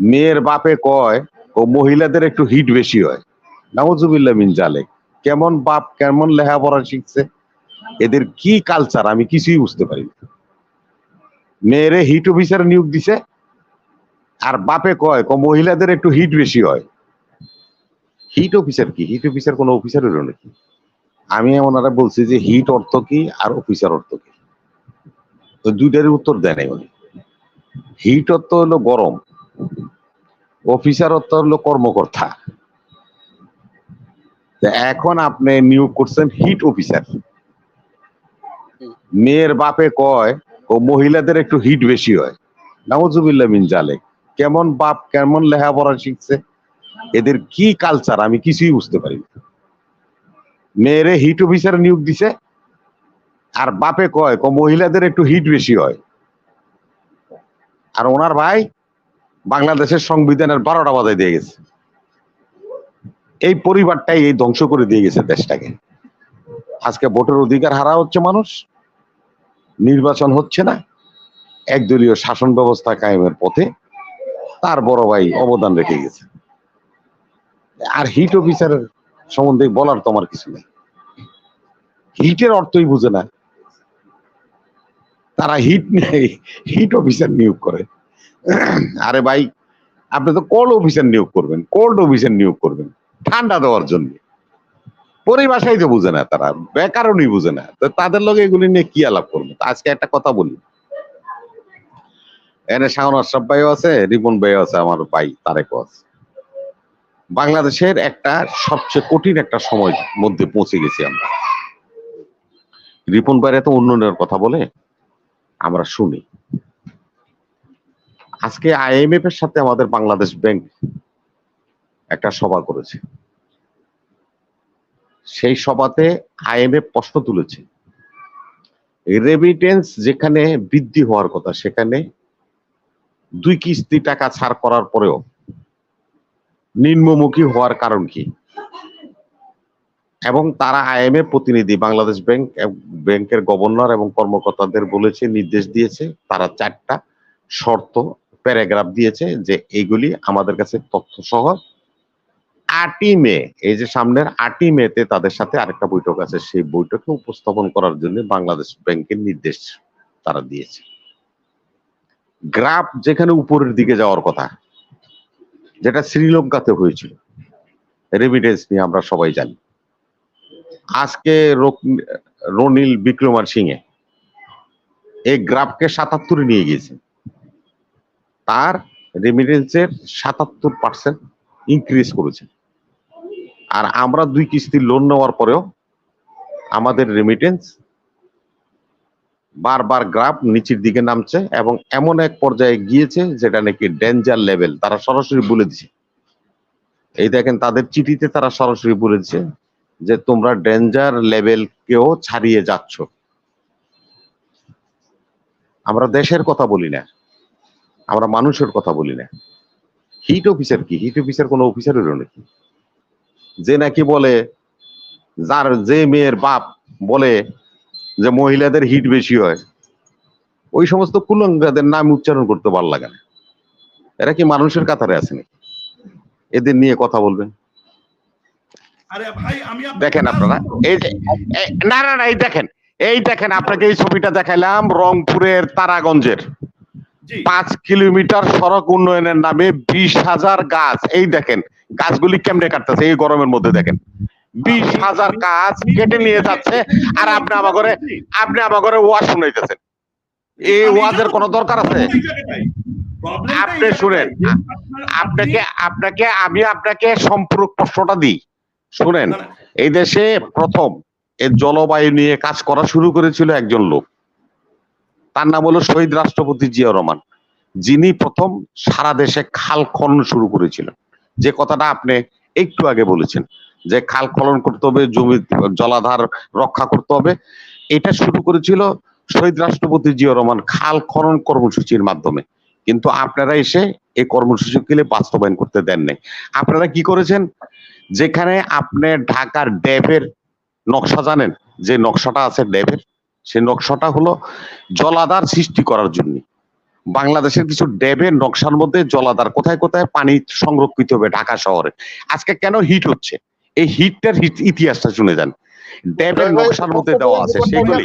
মেয়ের বাপে কয়, ও মহিলাদের একটু হিট বেশি হয়। নাউজুবিল্লাহ মিন জালে কেমন বাপ, কেমন লেখাপড়া শিখছে? এদের কি কালচার আমি কিছুই বুঝতে পারি মেয়েরে হিট অফিসার নিয়োগ দিছে, আর বাপে কয় ক মহিলাদের একটু হিট বেশি হয়। হিট অফিসার কি? হিট অফিসার কোনো কোন অফিসারের নাকি? আমি ওনারা বলছি যে হিট অর্থ কি আর অফিসার অর্থ কি? তো দুইটারই উত্তর দেয় নাই উনি। হিট অর্থ হলো গরম। অফিসার অর্থ হলো কর্মকর্তা। এখন আপনি নিয়োগ করছেন হিট অফিসার। মেয়ের বাপে কয় ও মহিলাদের একটু হিট বেশি হয়। নাউজুবিল্লাহ মিন জালে কেমন বাপ কেমন লেখাপড়া শিখছে এদের কি কালচার আমি কিছুই বুঝতে পারি না। মেয়েরে হিট অফিসার নিয়োগ দিছে আর বাপে কয় ক মহিলাদের একটু হিট বেশি হয়। আর ওনার ভাই বাংলাদেশের সংবিধানের বারোটা বাজায় দিয়ে গেছে। এই পরিবারটাই এই ধ্বংস করে দিয়ে গেছে দেশটাকে। আজকে ভোটের অধিকার হারা হচ্ছে মানুষ। নির্বাচন হচ্ছে না। একদলীয় শাসন ব্যবস্থা কায়েমের পথে তার বড় ভাই অবদান রেখে গেছে। আর হিট অফিসারের সম্বন্ধে বলার তোমার কিছু নেই। হিটের অর্থই বুঝে না। তারা হিট নেই হিট অফিসার নিয়োগ করে। আরে ভাই, আপনি তো কোল্ড অফিসার নিয়োগ করবেন কোল্ড অফিসার নিয়োগ করবেন, ঠান্ডা দেওয়ার জন্য। পরিভাষাই তো বুঝে না তারা ব্যাকরণই বুঝে না। তো তাদের লোক এগুলি নিয়ে কি আলাপ করব? আজকে একটা কথা বলি। এনে শাহন আশরাফ ভাইও আছে, রিপন ভাইও আছে, আমার ভাই তারেকও আছে। বাংলাদেশের একটা সবচেয়ে কঠিন একটা সময় মধ্যে পৌঁছে গেছি আমরা। রিপন ভাইয়ের এত উন্নয়নের কথা বলে, আমরা শুনি। আজকে আইএমএফ এর সাথে আমাদের বাংলাদেশ ব্যাংক একটা সভা করেছে। সেই সভাতে আইএমএফ প্রশ্ন তুলেছে। রেমিটেন্স যেখানে বৃদ্ধি হওয়ার কথা, সেখানে দুই কিস্তি টাকা ছাড় করার পরেও নিম্নমুখী হওয়ার কারণ কি? এবং তারা আইএমএ প্রতিনিধি, বাংলাদেশ ব্যাংক ব্যাংকের গভর্নর এবং কর্মকর্তাদের বলেছে, নির্দেশ দিয়েছে, তারা চারটা শর্ত প্যারাগ্রাফ দিয়েছে যে এগুলি আমাদের কাছে তথ্য সহ আটই মে, এই যে সামনের আটই মেতে তাদের সাথে আরেকটা বৈঠক আছে। সেই বৈঠকে উপস্থাপন করার জন্য বাংলাদেশ ব্যাংকের নির্দেশ তারা দিয়েছে। গ্রাফ যেখানে উপরের দিকে যাওয়ার কথা, যেটা শ্রীলঙ্কাতে হয়েছিল রেমিটেন্স নিয়ে আমরা সবাই জানি। আজকে রনিল বিক্রমার সিংয়ে এই গ্রাফকে সাতাত্তরে নিয়ে গিয়েছে। তার রেমিটেন্সের সাতাত্তর পার্সেন্ট ইনক্রিজ করেছে। আর আমরা দুই কিস্তি লোন নেওয়ার পরেও আমাদের রেমিটেন্স বারবার গ্রাফ নিচের দিকে নামছে এবং এমন এক পর্যায়ে গিয়েছে যেটা নাকি ডেঞ্জার লেভেল তারা সরাসরি বলে দিছে। এই দেখেন, তাদের চিঠিতে তারা সরাসরি বলে দিছে যে, তোমরা ডেঞ্জার লেভেল কেও ছাড়িয়ে যাচ্ছ। আমরা দেশের কথা বলি না। আমরা মানুষের কথা বলি না। হিট অফিসার কি? হিট অফিসার কোন অফিসারেরও নাকি যে নাকি বলে যার যে মেয়ের বাপ বলে যে মহিলাদের হিট বেশি হয় ওই সমস্ত কুলঙ্গাদের নাম উচ্চারণ করতে ভালো লাগে না। এরা কি মানুষের কাতারে আছে নাকি? এদের নিয়ে কথা বলবেন। দেখেন আপনারা এই না না না এই দেখেন এই দেখেন আপনাকে এই ছবিটা দেখাইলাম রংপুরের তারাগঞ্জের। পাঁচ কিলোমিটার সড়ক উন্নয়নের নামে বিশ হাজার গাছ। এই দেখেন গাছগুলি কেমনে কাটতেছে? এই গরমের মধ্যে দেখেন। বিশ হাজার গাছ কেটে নিয়ে যাচ্ছে আর আপনি আমার ঘরে আপনি আমার ঘরে ওয়াজ শুনাইতেছেন এই ওয়াজের কোনো দরকার আছে? আপনি শুনেন, আপনাকে আপনাকে আমি আপনাকে সম্পূরক প্রশ্নটা দিই। শুনেন এই দেশে প্রথম এই জলবায়ু নিয়ে কাজ করা শুরু করেছিল একজন লোক। তার নাম হলো শহীদ রাষ্ট্রপতি জিয়া রহমান। যিনি প্রথম সারা দেশে খাল খনন শুরু করেছিলেন। যে কথাটা আপনি একটু আগে বলেছেন, যে খাল খনন করতে হবে, জমি জলাধার রক্ষা করতে হবে। এটা শুরু করেছিল শহীদ রাষ্ট্রপতি জিয়া রহমান খাল খনন কর্মসূচির মাধ্যমে। কিন্তু আপনারা এসে এই কর্মসূচিগুলি বাস্তবায়ন করতে দেন নাই। আপনারা কি করেছেন? যেখানে আপনি ঢাকার ড্যাবের নকশা জানেন? যে নকশাটা আছে ড্যাবের সেই নকশাটা হলো জলাধার সৃষ্টি করার জন্য। বাংলাদেশের কিছু ড্যাবের নকশার মধ্যে জলাধার কোথায় কোথায় পানি সংরক্ষিত হবে ঢাকা শহরে। আজকে কেন হিট হচ্ছে? এই হিটটার হিট- ইতিহাসটা শুনে যান। ড্যাবের নকশার মধ্যে দেওয়া আছে সেগুলি।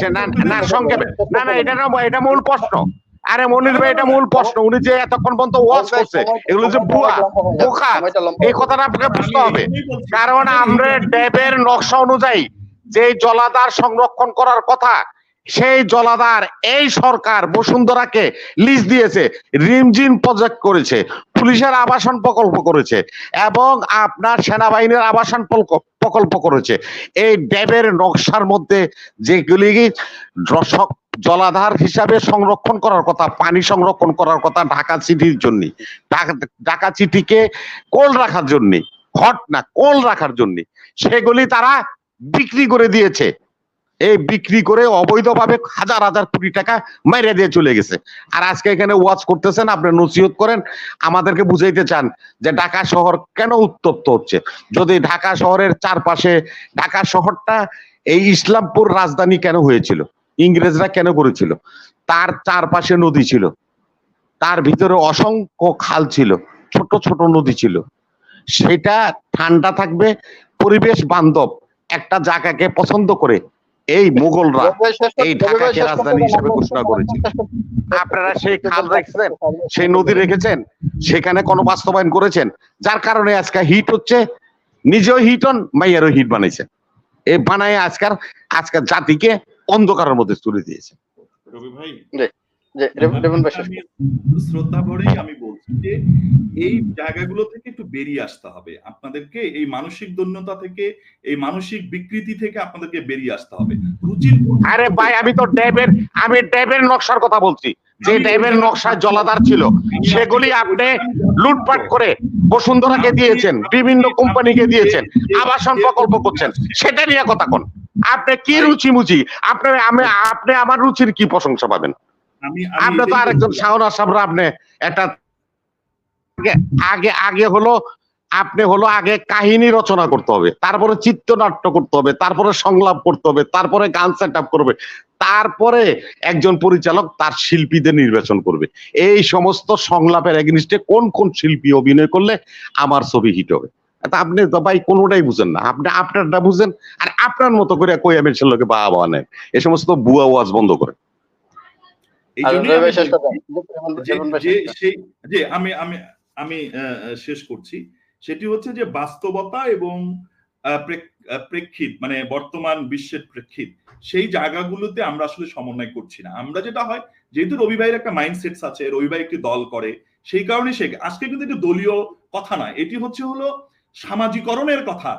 সে না না সংক্ষেপে। না না এটা না এটা মূল প্রশ্ন। আরে মনির ভাই এটা মূল প্রশ্ন। উনি যে এতক্ষণ পর্যন্ত ওয়াজ করছে এগুলো যে বুয়া বোকা এই কথাটা আপনাকে বুঝতে হবে। কারণ আমরা ড্যাবের নকশা অনুযায়ী যে জলাধার সংরক্ষণ করার কথা, সেই জলাধার এই সরকার বসুন্ধরাকে লিজ দিয়েছে রিমজিন প্রজেক্ট করেছে, পুলিশের আবাসন প্রকল্প করেছে, এবং আপনার সেনাবাহিনীর আবাসন প্রকল্প- করেছে। এই ড্যাবের নকশার মধ্যে যেগুলি জলাধার হিসাবে সংরক্ষণ করার কথা, পানি সংরক্ষণ করার কথা ঢাকা সিটির জন্য, ঢাকা সিটিকে কোল রাখার জন্য হট না কোল রাখার জন্য, সেগুলি তারা বিক্রি করে দিয়েছে। এই বিক্রি করে অবৈধভাবে হাজার হাজার কোটি টাকা মাইরে দিয়ে চলে গেছে। আর আজকে এখানে ওয়াচ করতেছেন, আপনি নসিহত করেন, আমাদেরকে বুঝাইতে চান যে ঢাকা শহর কেন উত্তপ্ত হচ্ছে। যদি ঢাকা শহরের চারপাশে, ঢাকা শহরটা এই ইসলামপুর রাজধানী কেন হয়েছিল? ইংরেজরা কেন করেছিল? তার চারপাশে নদী ছিল। তার ভিতরে অসংখ্য খাল ছিল। ছোট ছোট নদী ছিল। সেটা ঠান্ডা থাকবে, পরিবেশ বান্ধব। একটা জায়গাকে পছন্দ করে এই মুঘলরা এই ঢাকাকে রাজধানী হিসেবে ঘোষণা করেছিল। আপনারা সেই খাল রেখেছেন সেই নদী রেখেছেন সেখানে কোনো বাস্তবায়ন করেছেন যার কারণে আজকে হিট হচ্ছে নিজেও হিট হন মাইয়ারও হিট বানাইছেন। এই বানায় আজকাল আজকাল জাতিকে অন্ধকারের মধ্যে তুলে দিয়েছে রবি ভাই আমি শ্রদ্ধা ভরেই আমি বলছি যে এই জায়গাগুলো থেকে একটু বেরিয়ে আসতে হবে। আপনাদেরকে এই মানসিক দন্যতা থেকে এই মানসিক বিকৃতি থেকে আপনাদেরকে বেরিয়ে আসতে হবে। রুচির আরে ভাই আমি তো ড্যাবের আমি ড্যাবের নকশার কথা বলছি। যে ড্যাবের নকশায় জলাধার ছিল সেগুলি আপনি লুটপাট করে বসুন্ধরাকে দিয়েছেন বিভিন্ন কোম্পানিকে দিয়েছেন আবাসন প্রকল্প করছেন সেটা নিয়ে কথা কোন। আপনি কি রুচি মুচি আপনি আমি আপনি আমার রুচির কি প্রশংসা পাবেন? আপনি তো আরেকজন আপনি একটা আগে- আগে হলো আপনি হলো আগে কাহিনী রচনা করতে হবে তারপরে চিত্রনাট্য করতে হবে তারপরে সংলাপ করতে হবে তারপরে গান সেট আপ করবে তারপরে একজন পরিচালক তার শিল্পীদের নির্বাচন করবে। এই সমস্ত সংলাপের এগেনিস্টে কোন কোন শিল্পী অভিনয় করলে আমার ছবি হিট হবে? তা আপনি তো ভাই কোনোটাই বুঝেন না আপনি আপনারটা বুঝেন আর আপনার মতো করে কই আমি লোকে বাবা বাবা নেন এই সমস্ত বুয়া ওয়াজ বন্ধ করে এই আমি যে আমি শেষ করছি। সেটি হচ্ছে যে বাস্তবতা এবং প্রেক্ষিত মানে বর্তমান বিশ্বের প্রেক্ষিত সেই জায়গাগুলোতে আমরা আসলে সমন্বয় করছি না। আমরা যেটা হয় যেহেতু রবি ভাইয়ের একটা মাইন্ডসেটস আছে রবি ভাই একটি দল করে সেই কারণে সে আজকে কিন্তু একটি দলীয় কথা নয়। এটি হচ্ছে হলো সামাজিকরণের কথা।